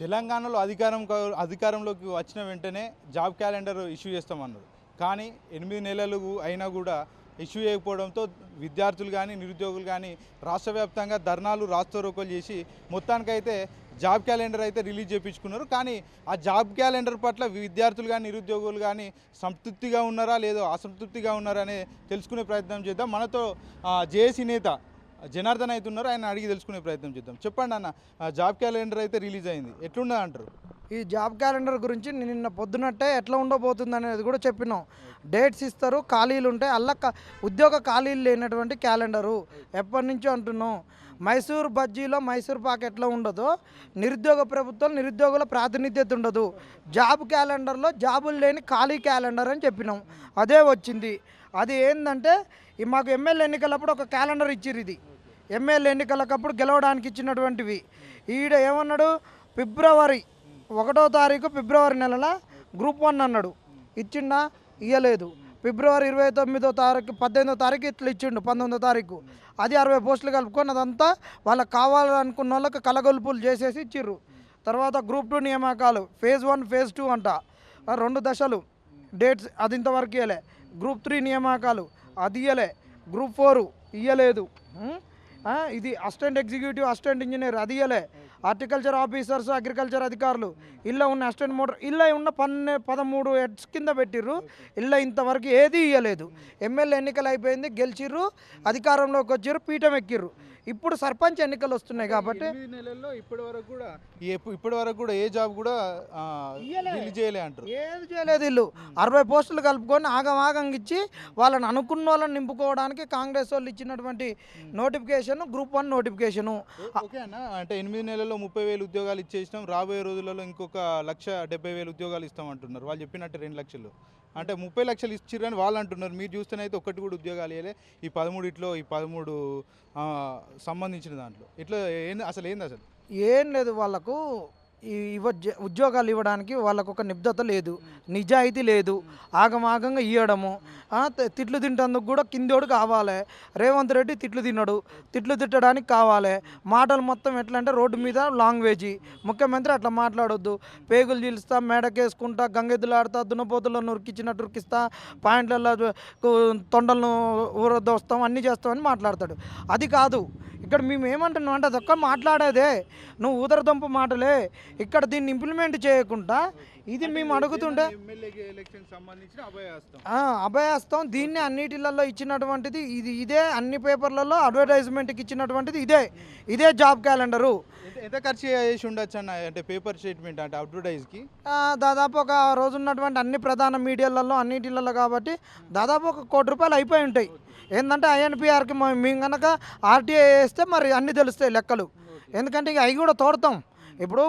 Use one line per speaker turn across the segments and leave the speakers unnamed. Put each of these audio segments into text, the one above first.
తెలంగాణలో అధికారం అధికారంలోకి వచ్చిన వెంటనే జాబ్ క్యాలెండర్ ఇష్యూ చేస్తామన్నారు. కానీ ఎనిమిది నెలలు అయినా కూడా ఇష్యూ చేయకపోవడంతో విద్యార్థులు కానీ నిరుద్యోగులు కానీ రాష్ట్ర వ్యాప్తంగా ధర్నాలు రాస్తారోకోలు చేసి మొత్తానికైతే జాబ్ క్యాలెండర్ అయితే రిలీజ్ చేయించుకున్నారు కానీ ఆ జాబ్ క్యాలెండర్ పట్ల విద్యార్థులు కానీ నిరుద్యోగులు కానీ సంతృప్తిగా ఉన్నారా లేదో అసంతృప్తిగా ఉన్నారా అని తెలుసుకునే ప్రయత్నం చేద్దాం. మనతో జేఏసీ నేత జనార్దన్ అయితే ఉన్నారు ఆయన అడిగి తెలుసుకునే ప్రయత్నం చేద్దాం. చెప్పండి అన్న జాబ్ క్యాలెండర్ అయితే రిలీజ్ అయింది. ఎట్లున్నది అంటారు?
ఈ జాబ్ క్యాలెండర్ గురించి నిన్న పొద్దునట్టే ఎట్లా ఉండబోతుంది అనేది కూడా చెప్పినాం. డేట్స్ ఇస్తారు ఖాళీలు ఉంటాయి. అల్ల ఉద్యోగ ఖాళీలు లేనటువంటి క్యాలెండరు. ఎప్పటి నుంచో అంటున్నాం. మైసూర్ బజ్జీలో మైసూర్ పాక్ ఎట్లా ఉండదో నిరుద్యోగ ప్రభుత్వం నిరుద్యోగుల ప్రాతినిధ్యత ఉండదు. జాబ్ క్యాలెండర్లో జాబులు లేని ఖాళీ క్యాలెండర్ అని చెప్పినాం. అదే వచ్చింది. అది ఏంటంటే ఈ మాకు ఎమ్మెల్యే ఎన్నికలప్పుడు ఒక క్యాలెండర్ ఇచ్చిరు ఇది. ఎమ్మెల్యే ఎన్నికలకప్పుడు గెలవడానికి ఇచ్చినటువంటివి. ఈడ ఏమన్నాడు? ఫిబ్రవరి ఒకటో తారీఖు ఫిబ్రవరి నెలల గ్రూప్ వన్ అన్నాడు. ఇచ్చిండా? ఇయ్యలేదు. ఫిబ్రవరి ఇరవై తొమ్మిదో తారీఖు పద్దెనిమిదో తారీఖు ఇట్లా ఇచ్చిండు పంతొమ్మిదో తారీఖు. అది అరవై పోస్టులు కలుపుకొని అదంతా వాళ్ళకి కావాలనుకున్న వాళ్ళకి కలగొలుపులు చేసేసి ఇచ్చిర్రు. తర్వాత గ్రూప్ టూ నియామకాలు ఫేజ్ వన్ ఫేజ్ టూ అంట. రెండు దశలు. డేట్స్ అది ఇంతవరకు ఇవ్వలే గ్రూప్ త్రీ నియామకాలు అది ఇయ్యలే. గ్రూప్ ఫోరు ఇయ్యలేదు. ఇది అసిస్టెంట్ ఎగ్జిక్యూటివ్ అసిస్టెంట్ ఇంజనీర్ అది ఇయ్యలే. హార్టికల్చర్ ఆఫీసర్స్ అగ్రికల్చర్ అధికారులు. ఇళ్ళ ఉన్న అసిస్టెంట్ మోటార్ ఇళ్ళ ఉన్న పన్నె పదమూడు హెడ్స్ కింద పెట్టిర్రు. ఇళ్ళ ఇంతవరకు ఏది ఇయ్యలేదు. ఎమ్మెల్యే ఎన్నికలు అయిపోయింది గెలిచిర్రు అధికారంలోకి వచ్చిర్రు పీఠం ఎక్కిర్రు. ఇప్పుడు సర్పంచ్ ఎన్నికలు వస్తున్నాయి కాబట్టి
నెలల్లో ఇప్పటి వరకు కూడా ఇప్పటి వరకు కూడా ఏ జాబ్ కూడా చేయలే అంటారు.
ఏది చేయలేదు వీళ్ళు. అరవై పోస్టులు కలుపుకొని ఆగం ఆగం ఇచ్చి వాళ్ళని అనుకున్న వాళ్ళని నింపుకోవడానికి కాంగ్రెస్ వాళ్ళు ఇచ్చినటువంటి notification group one notification.
Okay అన్న. అంటే ఎనిమిది నెలల్లో ముప్పై వేలు ఉద్యోగాలు ఇచ్చేసినాం. రాబోయే రోజులలో ఇంకొక లక్ష డెబ్బై వేలు ఉద్యోగాలు ఇస్తాం అంటున్నారు వాళ్ళు చెప్పినట్టు రెండు లక్షలు. అంటే ముప్పై లక్షలు ఇచ్చిర్రని వాళ్ళు అంటున్నారు. మీరు చూస్తేనైతే ఒక్కటి కూడా ఉద్యోగాలు వేయలే ఈ పదమూడిట్లో ఈ పదమూడు సంబంధించిన దాంట్లో. ఇట్లా ఏంది అసలు ఏంది అసలు?
ఏం లేదు వాళ్ళకు ఈ ఉద్యోగాలు ఇవ్వడానికి వాళ్ళకు ఒక నిబ్దత లేదు. నిజాయితీ లేదు. ఆగమాగంగా ఇవ్వడము తిట్లు తింటందుకు కూడా కిందోడు కావాలి. రేవంత్ రెడ్డి తిట్లు తినడు. తిట్లు తిట్టడానికి కావాలి. మాటలు మొత్తం ఎట్లా అంటే రోడ్డు మీద లాంగ్వేజీ. ముఖ్యమంత్రి అట్లా మాట్లాడొద్దు. పేగులు చీలుస్తా మేడకేసుకుంటా గంగెద్దులాడుతా దున్నపోతుల్లో నురికిచ్చినట్టు ఉరికిస్తా పాయింట్లలో తొండలను ఊరదోస్తాం అన్నీ చేస్తామని మాట్లాడతాడు. అది కాదు. ఇక్కడ మేము ఏమంటున్నాం అంటే అదొక్క మాట్లాడేదే. నువ్వు ఊదరదొంప మాటలే. ఇక్కడ దీన్ని ఇంప్లిమెంట్ చేయకుండా ఇది మేము అడుగుతుంటే
అభయాస్తం
దీన్ని అన్నిటిలలో ఇచ్చినటువంటిది ఇది ఇదే. అన్ని పేపర్లలో అడ్వర్టైజ్మెంట్కి ఇచ్చినటువంటిది ఇదే. ఇదే జాబ్ క్యాలెండరు
ఎంత ఖర్చు చేసి ఉండొచ్చు అన్న అంటే పేపర్ స్టేట్మెంట్ అంటే అడ్వర్టైజ్కి
దాదాపు ఒక రోజు ఉన్నటువంటి అన్ని ప్రధాన మీడియాలలో అన్నిటిలలో కాబట్టి దాదాపు ఒక కోటి రూపాయలు అయిపోయి ఉంటాయి. ఏంటంటే ఐఎన్పిఆర్కి మేము కనుక ఆర్టీఐ వేస్తే మరి అన్నీ తెలుస్తాయి లెక్కలు. ఎందుకంటే ఇక అవి కూడా తోడతాం. ఇప్పుడు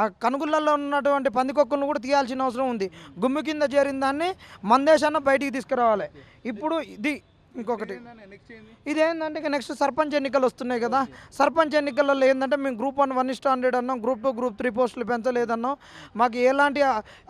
ఆ కనుగులలో ఉన్నటువంటి పందికొక్కులను కూడా తీయాల్సిన అవసరం ఉంది. గుమ్మి కింద చేరిన దాన్ని మందేశాన్ని బయటికి తీసుకురావాలి. ఇప్పుడు ఇది ఇంకొకటి. ఇదేంటంటే ఇక నెక్స్ట్ సర్పంచ్ ఎన్నికలు వస్తున్నాయి కదా. సర్పంచ్ ఎన్నికలలో ఏంటంటే మేము గ్రూప్ వన్ వన్ ఇస్ట్ హండ్రెడ్ అన్నాం గ్రూప్ టూ గ్రూప్ త్రీ పోస్టులు పెంచలేదన్నాం. మాకు ఎలాంటి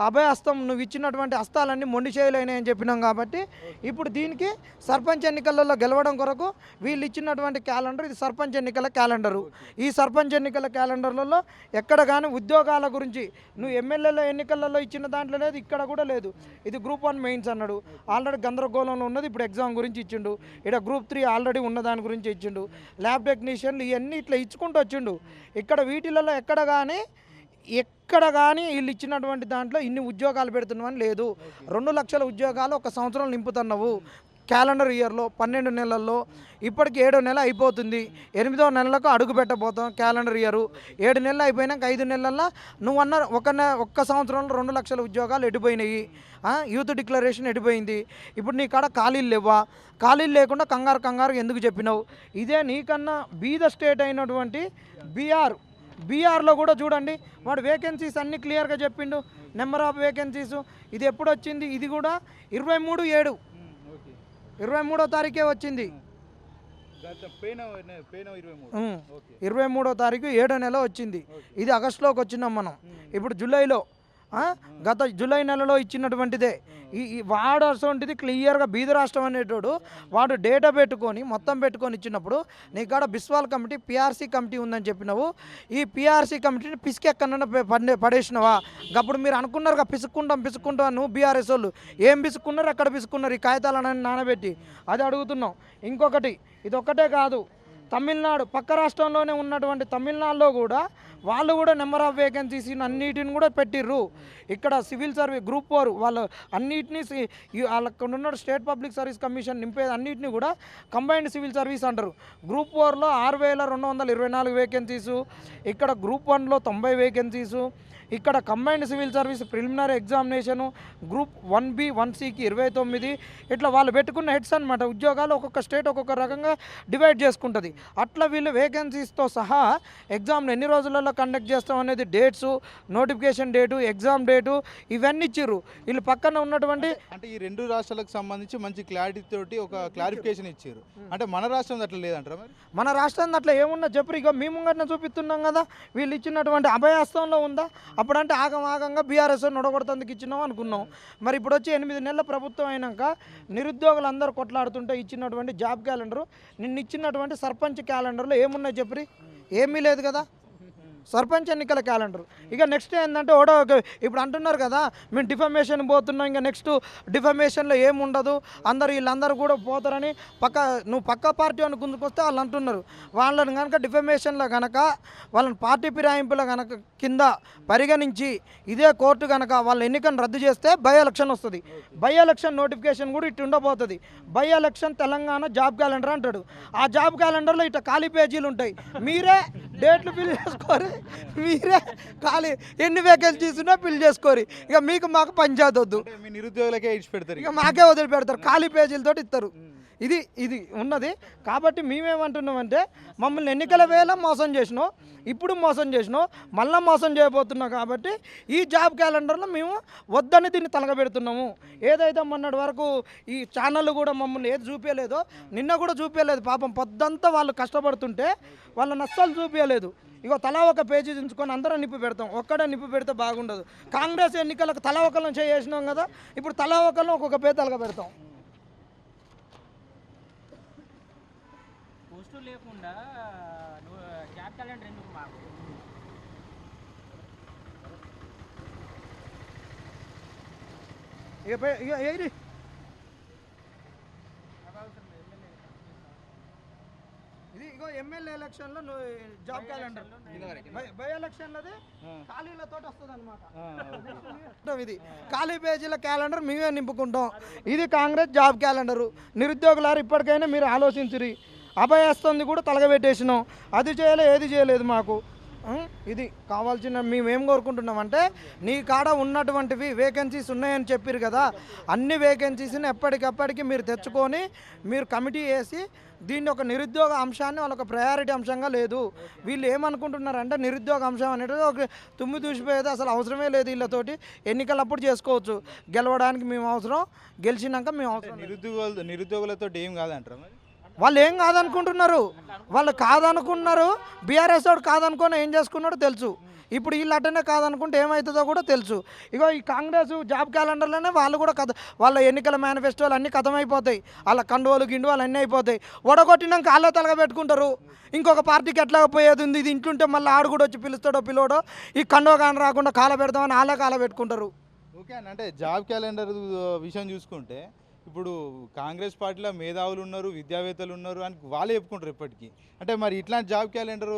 అభయ హస్తం నువ్వు ఇచ్చినటువంటి హస్తాలన్నీ మొండి చేయలేని అని చెప్పినాం కాబట్టి ఇప్పుడు దీనికి సర్పంచ్ ఎన్నికలలో గెలవడం కొరకు వీళ్ళు ఇచ్చినటువంటి క్యాలెండర్ ఇది సర్పంచ్ ఎన్నికల క్యాలెండరు. ఈ సర్పంచ్ ఎన్నికల క్యాలెండర్లలో ఎక్కడ కానీ ఉద్యోగాల గురించి నువ్వు ఎమ్మెల్యేల ఎన్నికలలో ఇచ్చిన దాంట్లో లేదు ఇక్కడ కూడా లేదు. ఇది గ్రూప్ వన్ మెయిన్స్ అన్నాడు. ఆల్రెడీ గందరగోళంలో ఉన్నది ఇప్పుడు ఎగ్జామ్ గురించి ఇచ్చిండు ఇక్కడ గ్రూప్ త్రీ ఆల్రెడీ ఉన్న దాని గురించి ఇచ్చిండు. ల్యాబ్ టెక్నీషియన్లు ఇవన్నీ ఇట్లా ఇచ్చుకుంటూ వచ్చిండు. ఇక్కడ వీటిలలో ఎక్కడ కానీ ఎక్కడ కానీ వీళ్ళు ఇచ్చినటువంటి దాంట్లో ఇన్ని ఉద్యోగాలు పెడుతున్నామని లేదు. రెండు లక్షల ఉద్యోగాలు ఒక సంవత్సరం నింపుతున్నావు. క్యాలెండర్ ఇయర్లో పన్నెండు నెలల్లో ఇప్పటికి ఏడో నెల అయిపోతుంది. ఎనిమిదో నెలలకు అడుగు పెట్టబోతాం క్యాలెండర్ ఇయర్. ఏడు నెలలు అయిపోయినాక ఐదు నెలల్లో నువ్వు అన్న ఒక నె ఒక్క సంవత్సరంలో రెండు లక్షల ఉద్యోగాలు ఎడిపోయినాయి. Youth declaration ఎడిపోయింది. ఇప్పుడు నీ కాడ ఖాళీలు లేవా ఖాళీలు లేకుండా కంగారు కంగారు ఎందుకు చెప్పినావు? ఇదే నీకన్నా బీద స్టేట్ అయినటువంటి బీఆర్. బీఆర్లో కూడా చూడండి వాడు వేకెన్సీస్ అన్ని క్లియర్గా చెప్పిండు. నెంబర్ ఆఫ్ వేకెన్సీస్ ఇది ఎప్పుడు వచ్చింది? ఇది కూడా ఇరవై మూడు ఏడు. ఇరవై మూడో తారీఖే వచ్చింది.
ఇరవై మూడు.
తారీఖు ఏడో నెల వచ్చింది. ఇది ఆగస్టులోకి వచ్చినాం మనం. ఇప్పుడు జూలైలో? గత జూలై నెలలో ఇచ్చినటువంటిదే. ఈ వాడు అటువంటిది క్లియర్గా బీద రాష్ట్రం అనేటోడు వాడు డేటా పెట్టుకొని మొత్తం పెట్టుకొని ఇచ్చినప్పుడు నీ కాడ బిస్వాల్ కమిటీ పిఆర్సీ కమిటీ ఉందని చెప్పినావు. ఈ పిఆర్సీ కమిటీని పిసికెక్కడన్నా పండే పడేసినావా? అప్పుడు మీరు అనుకున్నారుగా పిసుక్కుంటాం పిసుక్కుంటాం నువ్వు బీఆర్ఎస్ వాళ్ళు. ఏం పిసుక్కున్నారు ఎక్కడ పిసుక్కున్నారు? ఈ కాగితాలని నానబెట్టి. అది అడుగుతున్నాం. ఇంకొకటి ఇది ఒక్కటే కాదు. తమిళనాడు పక్క రాష్ట్రంలోనే ఉన్నటువంటి తమిళనాడులో కూడా వాళ్ళు కూడా నెంబర్ ఆఫ్ వేకెన్సీస్ అన్నిటిని కూడా పెట్టిర్రు. ఇక్కడ సివిల్ సర్వీస్ గ్రూప్ ఫోర్ వాళ్ళు అన్నిటినీ వాళ్ళక్కడ ఉన్న స్టేట్ పబ్లిక్ సర్వీస్ కమిషన్ నింపేది అన్నిటిని కూడా కంబైన్డ్ సివిల్ సర్వీస్ అంటారు. గ్రూప్ ఫోర్లో ఆరు వేల రెండు వందల ఇరవై నాలుగు వేకెన్సీసు ఇక్కడ గ్రూప్ వన్లో తొంభై వేకెన్సీసు ఇక్కడ combined civil service preliminary examination group one B one సికి ఇరవై తొమ్మిది. ఇట్లా వాళ్ళు పెట్టుకున్న హెడ్స్ అనమాట ఉద్యోగాలు ఒక్కొక్క స్టేట్ ఒక్కొక్క రకంగా డివైడ్ చేసుకుంటుంది. అట్లా వీళ్ళు వేకెన్సీస్తో సహా ఎగ్జామ్ని ఎన్ని రోజులలో కండక్ట్ చేస్తాం అనేది dates notification date exam date ఇవన్నీ ఇచ్చిర్రు. వీళ్ళు పక్కన ఉన్నటువంటి
అంటే ఈ రెండు రాష్ట్రాలకు సంబంధించి మంచి క్లారిటీ తోటి ఒక క్లారిఫికేషన్ ఇచ్చారు అంటే మన రాష్ట్రం అట్లా లేదంటారా మరి?
మన రాష్ట్రం అట్లా ఏమున్నా? చెప్పరు ఇక మేము ముంగట్న చూపిస్తున్నాం కదా. వీళ్ళు ఇచ్చినటువంటి అభయాస్తంలో ఉందా? అప్పుడంటే ఆగమాగంగా బీఆర్ఎస్ నొడగొడతందుకు ఇచ్చినాం అనుకున్నాం. మరి ఇప్పుడు వచ్చి ఎనిమిది నెలల ప్రభుత్వం అయినాక నిరుద్యోగులు అందరూ కొట్లాడుతుంటే ఇచ్చినటువంటి జాబ్ క్యాలెండరు నిన్న ఇచ్చినటువంటి సర్పంచ్ క్యాలెండర్లో ఏమున్నాయి చెప్పరి ఏమీ లేదు కదా. సర్పంచ్ ఎన్నికల క్యాలెండర్. ఇక నెక్స్ట్ ఏంటంటే ఓడో ఇప్పుడు అంటున్నారు కదా మేము డిఫమేషన్ పోతున్నాం ఇంకా నెక్స్ట్ డిఫమేషన్లో ఏముండదు అందరు వీళ్ళందరూ కూడా పోతారని పక్క నువ్వు పక్క పార్టీ అని గుంజుకొస్తే వాళ్ళు అంటున్నారు. వాళ్ళని కనుక డిఫమేషన్లో కనుక వాళ్ళని పార్టీ ఫిరాయింపుల కనుక కింద పరిగణించి ఇదే కోర్టు కనుక వాళ్ళ ఎన్నికను రద్దు చేస్తే బై ఎలక్షన్ వస్తుంది. బై ఎలక్షన్ నోటిఫికేషన్ కూడా ఇటు ఉండబోతుంది. By election Telangana job calendar అంటాడు. ఆ జాబ్ క్యాలెండర్లో ఇట్లా ఖాళీ పేజీలు ఉంటాయి. మీరే డేట్లు ఫిల్ చేసుకోరు. మీరే ఖాళీ ఎన్ని వేకెన్సీస్ ఉన్నా ఫిల్ చేసుకోరు. ఇక మీకు మాకు పంచాయతీ వద్దు.
మీ నిరుద్యోగులకే ఇచ్చి పెడతారు
ఇక. మాకే వదిలిపెడతారు. ఖాళీ పేజీలతో ఇస్తారు. ఇది ఇది ఉన్నది. కాబట్టి మేమేమంటున్నామంటే మమ్మల్ని ఎన్నికల వేళ మోసం చేసినాం ఇప్పుడు మోసం చేసినాం మళ్ళీ మోసం చేయబోతున్నాం కాబట్టి ఈ జాబ్ క్యాలెండర్లో మేము వద్దని దీన్ని తలగబెడుతున్నాము. ఏదైతే మొన్నటి వరకు ఈ ఛానళ్ళు కూడా మమ్మల్ని ఏది చూపించలేదో నిన్న కూడా చూపించలేదు పాపం పొద్దంతా వాళ్ళు కష్టపడుతుంటే వాళ్ళని అస్సలు చూపించలేదు ఇగో తలా ఒక పేజీ దించుకొని అందరం నిప్పు పెడతాం. ఒక్కడే నిప్పు పెడితే బాగుండదు. కాంగ్రెస్ ఎన్నికలకు తలా ఒకళ్ళని చేసినాం కదా ఇప్పుడు తలా ఒకళ్ళని ఒక్కొక్క పేద తలగబెడతాం.
పోస్టు లేకుండా నువ్వు జాబ్ క్యాలెండర్ ఎందుకు మాకు
ఇక పే- ఇక ఏరి ఇది ఇగో ఎమ్మెల్యే ఎలక్షన్లో నువ్వు జాబ్ క్యాలెండర్ బై- బై ఎలక్షన్లది ఖాళీలతో వస్తుంది అనమాట ఇది. ఖాళీ పేజీల క్యాలెండర్ మేమే నింపుకుంటాం. ఇది కాంగ్రెస్ జాబ్ క్యాలెండరు నిరుద్యోగులారు ఇప్పటికైనా మీరు ఆలోచించురి. అభయస్తుంది కూడా తలగబెట్టేసినాం. అది చేయలే ఏది చేయలేదు మాకు. ఇది కావాల్సిన మేమేం కోరుకుంటున్నామంటే నీ కాడ ఉన్నటువంటివి వేకెన్సీస్ ఉన్నాయని చెప్పారు కదా అన్ని వేకెన్సీస్ని ఎప్పటికప్పటికి మీరు తెచ్చుకొని మీరు కమిటీ వేసి దీన్ని ఒక నిరుద్యోగ అంశాన్ని వాళ్ళొక ప్రయారిటీ అంశంగా లేదు. వీళ్ళు ఏమనుకుంటున్నారంటే నిరుద్యోగ అంశం అనేది ఒక తుమ్మి దూసిపోయేది అసలు అవసరమే లేదు వీళ్ళతోటి. ఎన్నికలప్పుడు చేసుకోవచ్చు. గెలవడానికి మేము అవసరం గెలిచినాక మేము అవసరం లేదు.
నిరుద్యోగుల నిరుద్యోగులతో ఏం కాదంటారు
వాళ్ళు ఏం కాదనుకుంటున్నారు? వాళ్ళు కాదనుకున్నారు బీఆర్ఎస్ వాడు కాదనుకుని ఏం చేసుకున్నాడో తెలుసు. ఇప్పుడు వీళ్ళు అటనే కాదనుకుంటే ఏమవుతుందో కూడా తెలుసు. ఇగో ఈ కాంగ్రెస్ జాబ్ క్యాలెండర్లోనే వాళ్ళు కూడా కథ వాళ్ళ ఎన్నికల మేనిఫెస్టోలు అన్నీ కథమైపోతాయి. వాళ్ళ కండువలు గిండువలు అన్నీ అయిపోతాయి. ఒడగొట్టినాక వాళ్ళే తలగబెట్టుకుంటారు. ఇంకొక పార్టీకి ఎట్లా పోయేది ఉంది? ఇది ఇంట్లుంటే మళ్ళీ ఆడు కూడా వచ్చి పిలుస్తాడో పిల్లోడో ఈ కండువ కాని రాకుండా కాల పెడదామని వాళ్ళే కాల పెట్టుకుంటారు
ఓకే అంటే జాబ్ క్యాలెండర్ విషయం చూసుకుంటే ఇప్పుడు కాంగ్రెస్ పార్టీలో మేధావులు ఉన్నారు విద్యావేత్తలు ఉన్నారు అని వాళ్ళే చెప్పుకుంటారు ఇప్పటికీ. అంటే మరి ఇట్లాంటి జాబ్ క్యాలెండర్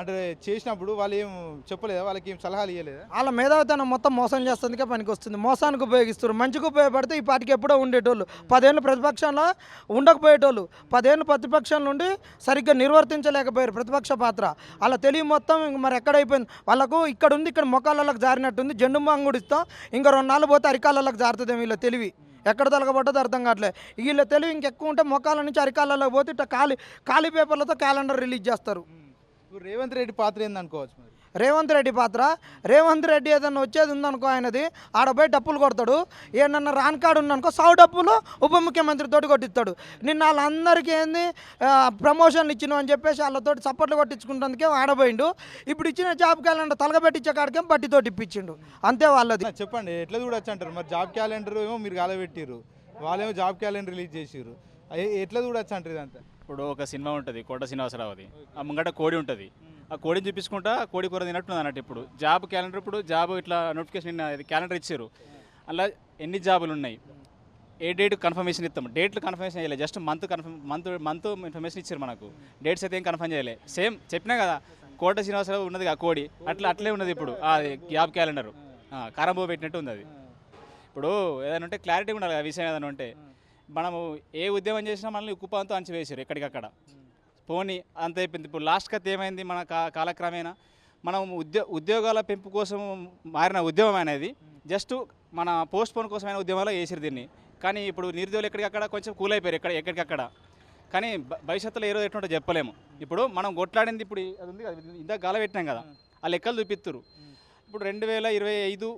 అంటే చేసినప్పుడు వాళ్ళు ఏం చెప్పలేదా? వాళ్ళకి ఏం సలహాలు ఇవ్వలేదా
వాళ్ళ మేధావితనం మొత్తం మోసం చేస్తుందికే పనికి వస్తుంది మోసానికి ఉపయోగిస్తారు మంచిగా ఉపయోగపడితే ఈ పార్టీకి ఎప్పుడో ఉండేటోళ్ళు. పదేళ్ళు ప్రతిపక్షంలో ఉండకపోయేటోళ్ళు. పదేళ్ళు ప్రతిపక్షం నుండి సరిగ్గా నిర్వర్తించలేకపోయారు ప్రతిపక్ష పాత్ర. వాళ్ళ తెలివి మొత్తం ఇంక మరి ఎక్కడైపోయింది? వాళ్ళకు ఇక్కడ ఉంది ఇక్కడ మొక్కలలోకి జారినట్టుంది. జెండు మాంగుడు ఇస్తాం ఇంకా రెండు నాళ్ళు పోతే అరికాలలోకి జారుతుంది వీళ్ళ తెలివి. ఎక్కడ తొలగబడ్డదో అర్థం కావట్లేదు వీళ్ళ తెలివి ఇంకెక్కువ ఉంటే మొక్కల నుంచి అరికాలలో పోతే ఇట్లా ఖాళీ ఖాళీ పేపర్లతో క్యాలెండర్ రిలీజ్ చేస్తారు.
రేవంత్ రెడ్డి పాత్ర ఏందనుకోవచ్చు మరి?
రేవంత్ రెడ్డి పాత్ర. రేవంత్ రెడ్డి ఏదన్నా వచ్చేది ఉందనుకో ఆయనది ఆడ పోయి డప్పులు కొడతాడు. ఏమన్నా రాన్ కార్డు ఉందనుకో సావు డప్పులు ఉప ముఖ్యమంత్రితోటి కొట్టిస్తాడు. నిన్న వాళ్ళందరికీ ఏంది ప్రమోషన్లు ఇచ్చినావు అని చెప్పేసి వాళ్ళతోటి చప్పట్లు కొట్టించుకుంటందుకే ఆడపోయిండు ఇప్పుడు ఇచ్చిన జాబ్ క్యాలెండర్ తలగబెట్టించే కాడికేం పట్టితోటి ఇప్పించిండు. అంతే వాళ్ళది.
చెప్పండి ఎట్లా చూడొచ్చు అంటారు మరి జాబ్ క్యాలెండర్ ఏమో మీరు కాలబెట్టిర్రు. వాళ్ళేమో జాబ్ క్యాలెండర్ రిలీజ్ చేసిర్రు. ఎ- ఎట్లా చూడొచ్చు అంటారు ఇదంతా?
ఇప్పుడు ఒక సినిమా ఉంటుంది కోట శ్రీనివాసరావుది. ఆ ముంగట కోడి ఉంటుంది. ఆ కోడిని చూపించుకుంటా కోడి కూర తినట్టున్నది అన్నట్టు ఇప్పుడు. జాబ్ క్యాలెండర్ ఇప్పుడు జాబ్ ఇట్లా నోటిఫికేషన్ క్యాలెండర్ ఇచ్చారు. అలా ఎన్ని జాబులు ఉన్నాయి? ఏ డేట్ కన్ఫర్మేషన్ ఇస్తాం? డేట్లు కన్ఫర్మేషన్ చేయలేదు just month confirm month month information ఇచ్చారు మనకు. డేట్స్ అయితే ఏం కన్ఫర్మ్ చేయలే. సేమ్ చెప్పినా కదా కోట శ్రీనివాసరావు ఉన్నది ఆ కోడి అట్లా అట్లే ఉన్నది ఇప్పుడు ఆ జాబ్ క్యాలెండర్. కారంబో పెట్టినట్టు ఉంది అది. ఇప్పుడు ఏదైనా ఉంటే క్లారిటీ ఉండాలి ఆ విషయం ఏదైనా ఉంటే. మనము ఏ ఉద్యమం చేసినా మనల్ని కుప్పంతో అంచివేసారు ఎక్కడికక్కడ. పోనీ అంత అయిపోయింది. ఇప్పుడు లాస్ట్ కథ ఏమైంది మన కా కాలక్రమేణా? మనం ఉద్యో ఉద్యోగాల పెంపు కోసం మారిన ఉద్యమం అనేది జస్ట్ మన పోస్ట్ పోన్ కోసమైన ఉద్యమంలో వేసారు దీన్ని. కానీ ఇప్పుడు నిరుద్యోగులు ఎక్కడికక్కడ కొంచెం కూల్ అయిపోయారు ఎక్కడ ఎక్కడికక్కడ. కానీ భవిష్యత్తులో ఏ రోజు ఎట్లుంటో చెప్పలేము. ఇప్పుడు మనం కొట్లాడింది ఇప్పుడు అది ఉంది కదా ఇందాక గాల పెట్టినాం కదా. ఆ లెక్కలు చూపిస్తురు ఇప్పుడు రెండు వేల ఇరవై ఐదు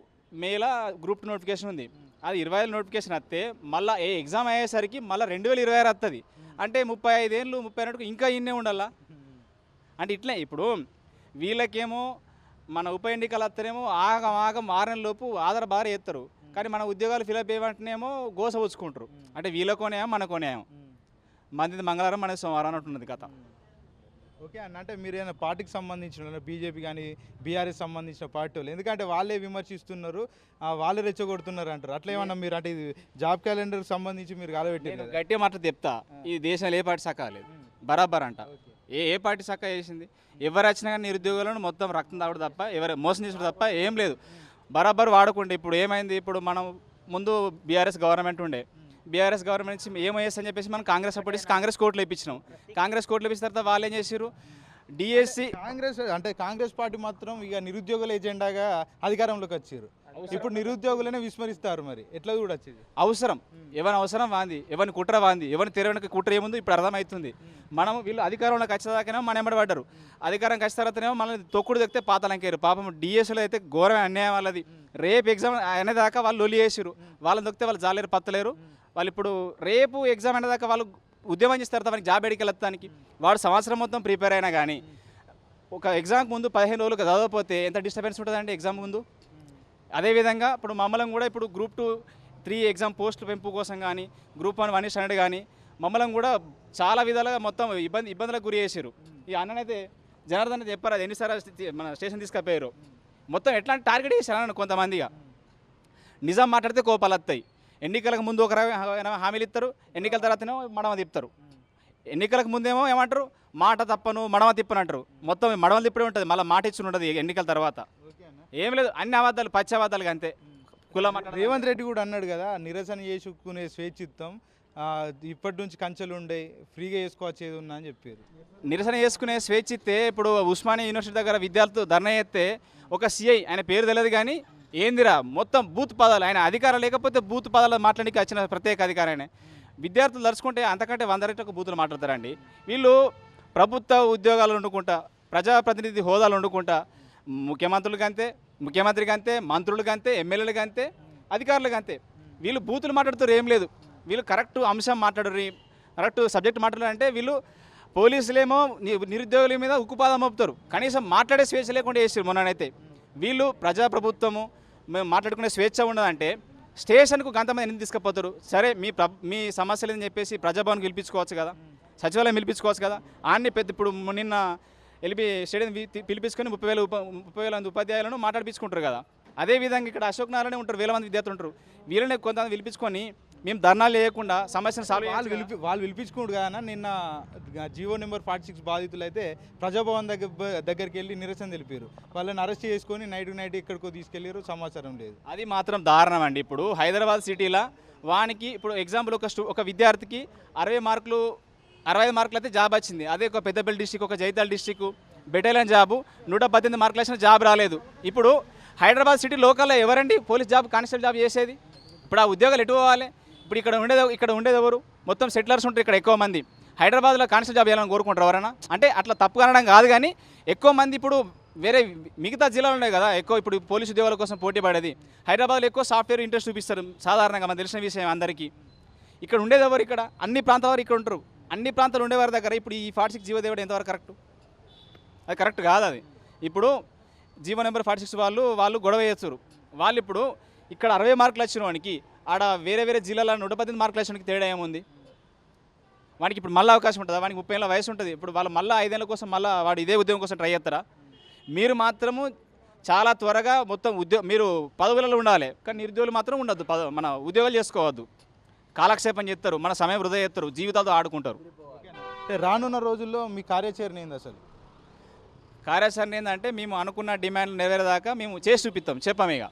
మేల గ్రూప్ నోటిఫికేషన్ ఉంది. అది ఇరవై ఐదు నోటిఫికేషన్ వస్తే మళ్ళీ ఏ ఎగ్జామ్ అయ్యేసరికి మళ్ళీ రెండు వేల ఇరవై ఆరు వస్తుంది అంటే ముప్పై ఐదేళ్ళు ముప్పై రెండు ఇంకా ఇన్నే ఉండాలా? అంటే ఇట్లే ఇప్పుడు వీళ్ళకేమో మన ఉప ఎన్నికలు వస్తేనేమో ఆగం ఆగం ఆరు లోపు ఆధార బాగా ఎత్తారు కానీ మన ఉద్యోగాలు ఫిలప్ చేయమంటేనేమో గోస వచ్చుకుంటారు అంటే వీళ్ళకోనేమో మనకోనేమో మంది మంగళవారం మన సోమవారం అన్నట్టు ఉన్నది కథ.
ఓకే అన్న అంటే మీరు ఏదైనా పార్టీకి సంబంధించిన బీజేపీ కానీ బీఆర్ఎస్ సంబంధించిన పార్టీ వాళ్ళు ఎందుకంటే వాళ్ళే విమర్శిస్తున్నారు వాళ్ళే రెచ్చగొడుతున్నారు అంటారు అట్లా ఏమన్నా మీరు అంటే ఇది జాబ్ క్యాలెండర్ సంబంధించి మీరు కాలబెట్టారు
గట్టిగా మాట చెప్తా. ఈ దేశంలో ఏ పార్టీ సక్క లేదు బరాబర్ అంట. ఏ ఏ పార్టీ సక్క చేసింది? ఎవరు వచ్చినా కానీ నిరుద్యోగులను మొత్తం రక్తం తాగడం తప్ప ఎవరు మోసం చేసుడు తప్ప ఏం లేదు. బరాబర్ వాడుకుంటే ఇప్పుడు ఏమైంది? ఇప్పుడు మనం ముందు బీఆర్ఎస్ గవర్నమెంట్ ఉండే. బీఆర్ఎస్ గవర్నమెంట్ నుంచి ఏమయ్యేసి అని చెప్పేసి మనం కాంగ్రెస్ అప్పుడు ఇచ్చి కాంగ్రెస్ కోర్టులో ఇప్పించినాం కాంగ్రెస్ కోర్టులో ఇప్పించిన తర్వాత వాళ్ళు ఏం చేసారు డిఎస్సి
కాంగ్రెస్ అంటే కాంగ్రెస్ పార్టీ మాత్రం ఇక నిరుద్యోగుల ఎజెండాగా అధికారంలోకి వచ్చారు ఇప్పుడు నిరుద్యోగులనే విస్మరిస్తారు మరి. ఎట్లా చూడొచ్చు ఇది
అవసరం. ఎవరి అవసరం వాంది? ఎవరిని కుట్ర వాంది? ఎవరిని తెరవడానికి కుట్ర ఏముందో? ఇప్పుడు అర్థమవుతుంది. మనం వీళ్ళు అధికారంలోకి వచ్చేదాకానేమో మన ఎంబడి పడ్డారు. అధికారం వచ్చిన తర్వాతనేమో మనల్ని తొక్కుడు తెక్కితే పాతలంకేరు పాపం డిఎస్లో అయితే ఘోరమైన అన్యాయం వాళ్ళది. రేపు ఎగ్జామ్ అనేదాకా వాళ్ళు లొలి చేసిరు వాళ్ళని దొక్కితే వాళ్ళు జాలేరు పత్తలేరు. వాళ్ళు ఇప్పుడు రేపు ఎగ్జామ్ అనేదాకా వాళ్ళు ఉద్యమం చేస్తారు వాళ్ళకి జాబ్ ఎడికి వెళ్ళడానికి వాడు సంవత్సరం మొత్తం ప్రిపేర్ అయినా కానీ ఒక ఎగ్జామ్కి ముందు పదిహేను రోజులు చదవకపోతే ఎంత డిస్టర్బెన్స్ ఉంటుందండి ఎగ్జామ్ ముందు? అదేవిధంగా ఇప్పుడు మమ్మల్ని కూడా ఇప్పుడు group two three exam post పెంపు కోసం కానీ గ్రూప్ వన్ వన్ స్టాండర్డ్ కానీ మమ్మల్ని కూడా చాలా విధాలుగా మొత్తం ఇబ్బంది ఇబ్బందులకు గురి చేశారు ఈ అన్ననైతే జనార్దన్ అయితే చెప్పారు అది ఎన్నిసార్లు మన స్టేషన్ తీసుకుపోయారు మొత్తం ఎట్లాంటి టార్గెట్ చేశారు అన్న కొంతమందిగా. నిజం మాట్లాడితే కోపాలు వస్తాయి ఎన్నికలకు ముందు ఒక హామీలు ఇస్తారు ఎన్నికల తర్వాతనేమో మడమ తిప్పుతారు. ఎన్నికలకు ముందేమో ఏమంటారు? మాట తప్పను మడమ తిప్పను అంటారు. మొత్తం మడమ తిప్పడే ఉంటుంది మళ్ళీ మాట ఇచ్చి ఉంటుంది ఎన్నికల తర్వాత. ఏం లేదు అన్ని అబద్ధాలు పచ్చి అబద్ధాలు అంతే. కుల
రేవంత్ రెడ్డి కూడా అన్నాడు కదా నిరసన చేసుకునే స్వేచ్ఛిత్తం ఆ, ఇప్పటి నుంచి కంచెలు ఉండే ఫ్రీగా వేసుకోవచ్చు ఏది ఉన్నా అని చెప్పారు.
నిరసన చేసుకునే స్వేచ్ఛ ఇస్తే ఇప్పుడు ఉస్మానియా యూనివర్సిటీ దగ్గర విద్యార్థులు ధర్నా చేస్తే ఒక సిఐ ఆయన పేరు తెలియదు కానీ ఏందిరా మొత్తం బూత్ పదాలు. ఆయన అధికారం లేకపోతే బూత్ పదాలు మాట్లాడికి వచ్చిన ప్రత్యేక అధికారాన్ని విద్యార్థులు తలుచుకుంటే అంతకంటే వంద రెట్లకు బూతులు మాట్లాడతారండి. వీళ్ళు ప్రభుత్వ ఉద్యోగాలు వండుకుంటా ప్రజాప్రతినిధి హోదాలు వండుకుంటా ముఖ్యమంత్రులకు అంతే ముఖ్యమంత్రికి అంతే మంత్రులకు అంతే ఎమ్మెల్యేలకు అంతే అధికారులకు అంతే వీళ్ళు బూతులు మాట్లాడుతారు ఏం లేదు. వీళ్ళు కరెక్ట్ అంశం మాట్లాడరు కరెక్ట్ సబ్జెక్ట్ మాట్లాడారంటే వీళ్ళు పోలీసులేమో నిరుద్యోగుల మీద ఉక్కుపాదం మోపుతారు. కనీసం మాట్లాడే స్వేచ్ఛ లేకుండా చేసారు మొన్ననైతే. వీళ్ళు ప్రజాప్రభుత్వము మేము మాట్లాడుకునే స్వేచ్ఛ ఉండదంటే స్టేషన్కు గంతమంది ఎందుకు తీసుకుపోతారు? సరే మీ ప్ర మీ సమస్యలు అని చెప్పేసి ప్రజాభవన్ పిలిపించుకోవచ్చు కదా. సచివాలయం పిలిపించుకోవచ్చు కదా. ఆన్ని పెద్ద ఇప్పుడు నిన్న ఎల్బి స్టేడియం పిలిపించుకొని ముప్పై వేల ఉప ముప్పై వేల మంది ఉపాధ్యాయులను మాట్లాడిపించుకుంటారు కదా. అదేవిధంగా ఇక్కడ అశోక్ నారాయణ ఉంటారు వేల మంది విద్యార్థులు ఉంటారు. వీళ్ళని కొంతమంది పిలిపించుకొని మేము ధర్నాలు లేకుండా సమస్యను సాల్వ్
వాళ్ళు పిలిపి వాళ్ళు పిలిపించుకున్నాడు కదా నిన్న జీవో నెంబర్ ఫార్టీ సిక్స్ బాధితులు అయితే ప్రజాభవన్ దగ్గర దగ్గరికి వెళ్ళి నిరసన తెలిపారు. వాళ్ళని అరెస్ట్ చేసుకొని నైట్ నైట్ ఎక్కడికో తీసుకెళ్ళారు సమాచారం లేదు.
అది మాత్రం దారుణం అండి ఇప్పుడు. హైదరాబాద్ సిటీలో వానికి ఇప్పుడు ఎగ్జాంపుల్ ఒక ఒక విద్యార్థికి అరవై మార్కులు అరవై మార్కులు అయితే జాబ్ వచ్చింది. అదే ఒక పెద్దపల్లి డిస్టిక్ ఒక జైతాల్ డిస్టిక్ బెటాలియన్ జాబు నూట పద్దెనిమిది మార్కులు వచ్చిన జాబ్ రాలేదు. ఇప్పుడు హైదరాబాద్ సిటీ లోకల్లో ఎవరండి పోలీస్ జాబ్ కానిస్టేబుల్ జాబ్ చేసేది? ఇప్పుడు ఆ ఉద్యోగాలు ఎటు పోవాలి? ఇప్పుడు ఇక్కడ ఉండేది ఇక్కడ ఉండేది ఎవరు? మొత్తం సెటిలర్స్ ఉంటారు ఇక్కడ ఎక్కువ మంది. హైదరాబాద్లో కానిస్టేబుల్ జాబ్ చేయాలని కోరుకుంటారు ఎవరైనా? అంటే అట్లా తప్పు అనడం కాదు కానీ ఎక్కువ మంది ఇప్పుడు వేరే మిగతా జిల్లాలు ఉన్నాయి కదా ఎక్కువ ఇప్పుడు పోలీసు ఉద్యోగాల కోసం పోటీ పడేది. హైదరాబాద్లో ఎక్కువ సాఫ్ట్వేర్ ఇంట్రెస్ట్ చూపిస్తారు సాధారణంగా మనకు తెలిసిన విషయం అందరికీ. ఇక్కడ ఉండేది ఎవరు ఇక్కడ? అన్ని ప్రాంతాల వారు ఇక్కడ ఉంటారు. అన్ని ప్రాంతాలు ఉండేవారి దగ్గర ఇప్పుడు ఈ ఫార్టీ సిక్స్ జీవోదేవుడు ఎంతవరకు కరెక్ట్? అది కరెక్ట్ కాదు అది. ఇప్పుడు జీవో నెంబర్ ఫార్టీ సిక్స్ వాళ్ళు వాళ్ళు గొడవ చేస్తారు. వాళ్ళు ఇప్పుడు ఇక్కడ అరవై మార్కులు వచ్చిన వానికి ఆడ వేరే వేరే జిల్లాలో నూట పద్దెనిమిది మార్కులు వానికి తేడా ఏముంది? వానికి ఇప్పుడు మళ్ళీ అవకాశం ఉంటుందా? వానికి ముప్పై ఏళ్ళ వయసు ఉంటుంది. ఇప్పుడు వాళ్ళు మళ్ళీ ఐదేళ్ళ కోసం మళ్ళీ వాడు ఇదే ఉద్యోగం కోసం ట్రై చేస్తారా? మీరు మాత్రము చాలా త్వరగా మొత్తం ఉద్యోగ మీరు పదవులలో ఉండాలి. కానీ నిరుద్యోగులు మాత్రం ఉండొద్దు. పద మన ఉద్యోగాలు చేసుకోవద్దు. కాలక్షేపం చేస్తారు. మన సమయం వృధా చేస్తారు. జీవితాలతో ఆడుకుంటారు.
అంటే రానున్న రోజుల్లో మీ కార్యాచరణ ఏంది అసలు?
కార్యాచరణ ఏంటంటే మేము అనుకున్న డిమాండ్లు నెరవేరేదాకా మేము చేసి చూపిస్తాం. చెప్పాము ఇక.